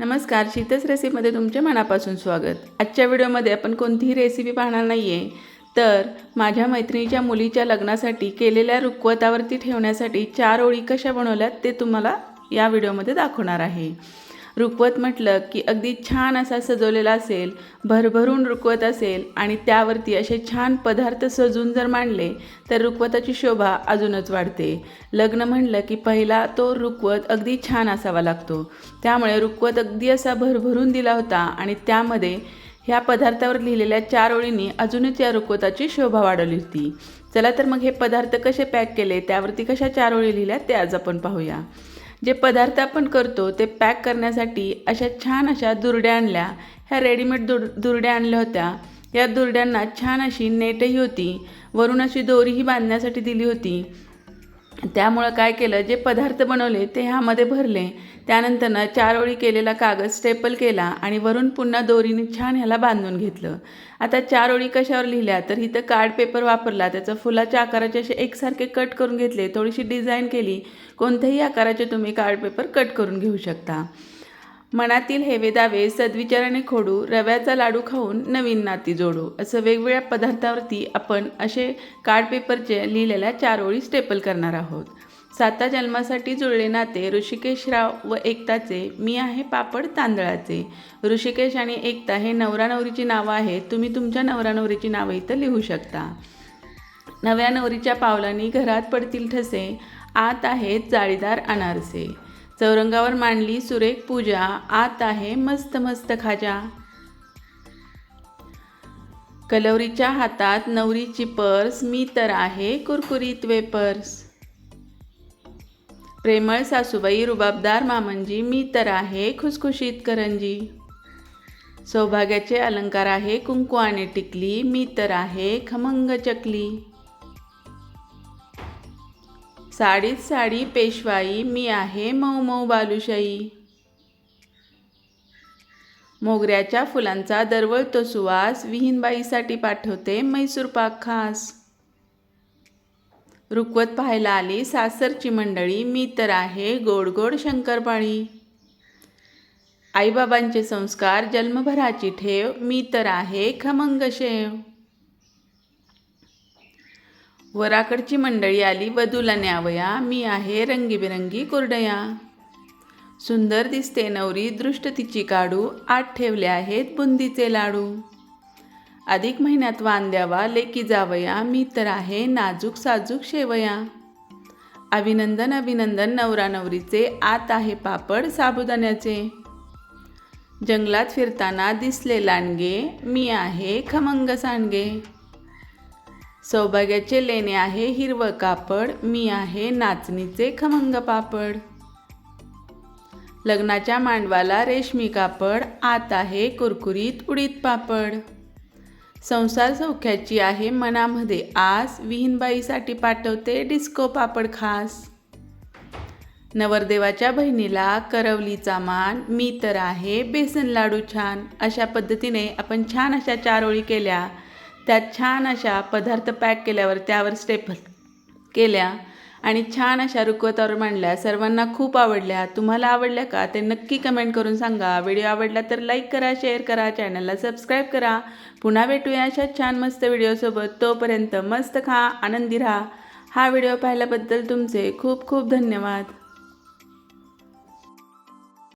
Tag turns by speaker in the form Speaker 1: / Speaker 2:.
Speaker 1: नमस्कार शीतस रेसिपीमध्ये तुमचे मनापासून स्वागत. आजच्या व्हिडिओमध्ये आपण कोणतीही रेसिपी पाहणार नाही आहे तर माझ्या मैत्रिणीच्या मुलीच्या लग्नासाठी केलेल्या रुखवतावरती ठेवण्यासाठी चार ओळी कशा बनवल्यात ते तुम्हाला या व्हिडिओमध्ये दाखवणार आहे. रुकवत म्हटलं की अगदी छान असा सजवलेला असेल भरभरून रुकवत असेल आणि त्यावरती असे छान पदार्थ सजून जर मांडले तर रुकवताची शोभा अजूनच वाढते. लग्न म्हणलं की पहिला तो रुकवत अगदी छान असावा लागतो. त्यामुळे रुकवत अगदी असा भरभरून दिला होता आणि त्यामध्ये ह्या पदार्थावर लिहिलेल्या चार ओळींनी अजूनच या रुकवताची शोभा वाढवली होती. चला तर मग हे पदार्थ कसे पॅक केले त्यावरती कशा चार ओळी लिहिल्या ते आज आपण पाहूया. जे पदार्थ आपण करतो ते पॅक करण्यासाठी अशा छान अशा दुरड्या आणल्या. ह्या रेडीमेड दुर दुरड्या आणल्या होत्या. या दुरड्यांना छान अशी नेटही होती. वरून अशी दोरीही बांधण्यासाठी दिली होती. त्यामुळं काय केलं जे पदार्थ बनवले ते ह्यामध्ये भरले. त्यानंतरनं चार ओळी केलेला कागद स्टेपल केला आणि वरून पुन्हा दोरीने छान ह्याला बांधून घेतलं. आता चार ओळी कशावर लिहिल्या? तर इथं कार्ड पेपर वापरला. त्याचं फुलाच्या आकाराचे असे एकसारखे कट करून घेतले. थोडीशी डिझाईन केली. कोणत्याही आकाराचे तुम्ही कार्ड पेपर कट करून घेऊ शकता. मनातील हेवे दावे सद्विचाराने खोडू रव्याचा लाडू खाऊन नवीन नाती जोडू असं वेगवेगळ्या पदार्थावरती आपण असे कार्ड पेपरचे लिहिलेल्या चार ओळी स्टेपल करणार आहोत. साता जन्मासाठी जुळले नाते ऋषिकेशराव व एकताचे मी आहे पापड तांदळाचे. ऋषिकेश आणि एकता हे नवरा नवरीची नावं आहेत तुम्ही तुमच्या नवरा नवरीची नावं इथं लिहू शकता. नव्या नवरीच्या पावलांनी घरात पडतील ठसे आत आहेत जाळीदार अनारसे. चौरंगावर मांडली सुरेख पूजा. आत आहे मस्त मस्त खाजा. कलवरीच्या हातात नवरीची पर्स. मी तर आहे कुरकुरीत वेपर्स. प्रेमळ सासूबाई रुबाबदार मामंजी मी तर आहे खुसखुशीत करंजी. सौभाग्याचे अलंकार आहे कुंकू आणि टिकली. मी तर आहे खमंग चकली. साडीत साडी पेशवाई मी आहे मऊ मऊ बालुशाही. मोगऱ्याच्या फुलांचा दरवळतो सुवास विहीनबाईसाठी पाठवते मैसूर पाक खास. रुखवत पाहायला आली सासरची मंडळी मी तर आहे गोड गोड शंकरपाळी. आईबाबांचे संस्कार जन्मभराची ठेव मी तर आहे खमंग शेव. वराकडची मंडळी आली वधूला न्यावया मी आहे रंगीबेरंगी कुरडया. सुंदर दिसते नवरी दृष्ट तिची काढू आत ठेवले आहेत बुंदीचे लाडू. अधिक महिन्यात वान द्यावा लेकी जावया मी तर आहे नाजूक साजूक शेवया. अभिनंदन अभिनंदन नवरा नवरीचे आत आहे पापड साबुदाण्याचे. जंगलात फिरताना दिसले लांडगे मी आहे खमंग सांडगे. सौभाग्याचे लेणे आहे हिरवं कापड मी आहे नाचणीचे खमंग पापड. लग्नाच्या मांडवाला रेशमी कापड आत आहे कुरकुरीत उडीद पापड. संसार सौख्याची आहे मनामध्ये आस विहीनबाईसाठी पाठवते डिस्को पापड खास. नवरदेवाच्या बहिणीला करवलीचा मान मी तर आहे बेसन लाडू छान. अशा पद्धतीने आपण छान अशा चार ओळी केल्या. त्यात छान अशा पदार्थ पॅक केल्यावर त्यावर स्टेपल केल्या आणि छान अशा रुखवतावर मांडल्या. सर्वांना खूप आवडल्या. तुम्हाला आवडल्या का ते नक्की कमेंट करून सांगा. व्हिडिओ आवडला तर लाईक करा शेअर करा चॅनलला सबस्क्राईब करा. पुन्हा भेटूया अशा छान मस्त व्हिडिओसोबत तोपर्यंत मस्त खा आनंदी राहा. हा व्हिडिओ पाहिल्याबद्दल तुमचे खूप खूप धन्यवाद.